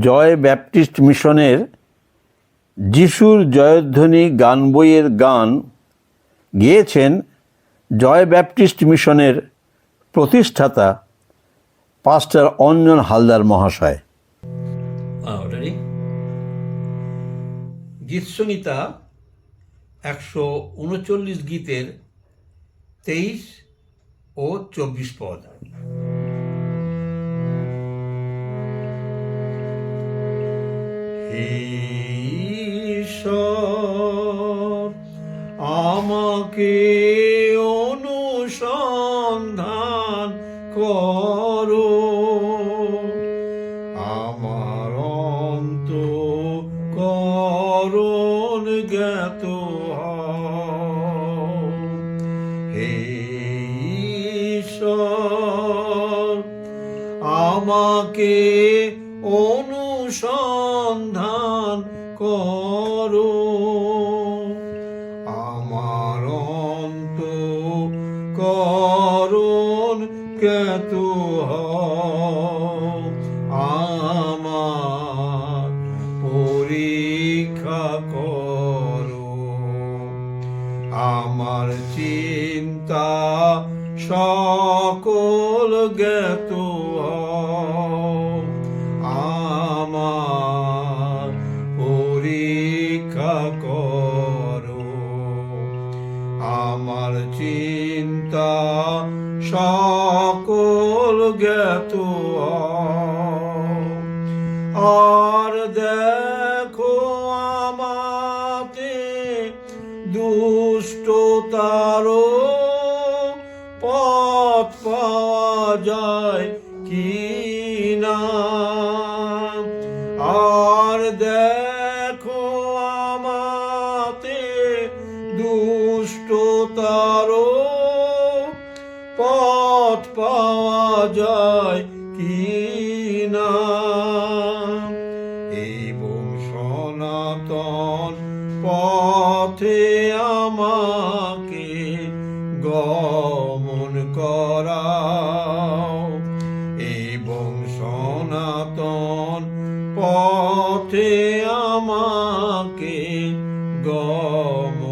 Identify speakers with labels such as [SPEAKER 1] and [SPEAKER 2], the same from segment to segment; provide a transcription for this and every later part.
[SPEAKER 1] জয় Baptist মিশনের যিশুর জয়ধ্বনি গান বইয়ের গান গেয়েছেন জয় ব্যাপটিস্ট মিশনের প্রতিষ্ঠাতা পাস্টার অঞ্জন হালদার মহাশয়।
[SPEAKER 2] রেডি গীত সংহিতা একশো উনচল্লিশ গীতের তেইশ ও চব্বিশ পদ। ঈশ্বর আমাকে অনুসন্ধান করো আমার অন্ত করণ জ্ঞাত। হে ঈশ্বর আমাকে অনুসন্ধান করো আমার অন্ত করণ হও। আমার পরীক্ষা করো আমার চিন্তা সকল জ্ঞাত আমার চিন্তা সকল জ্ঞাত। আর দেখো আমাতে দুষ্টতারও পথ পাওয়া যায় কি না আর দেখো দুষ্টতারও পথ পাওয়া যায় কি এবং সনাতন পথে আমাকে গমন করাও। এবং সনাতন পথে আমাকে গমন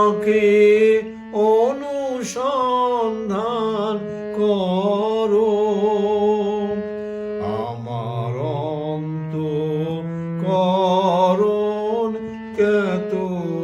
[SPEAKER 2] আমাকে অনুসন্ধান করো। আমার অন্ত করণ হয়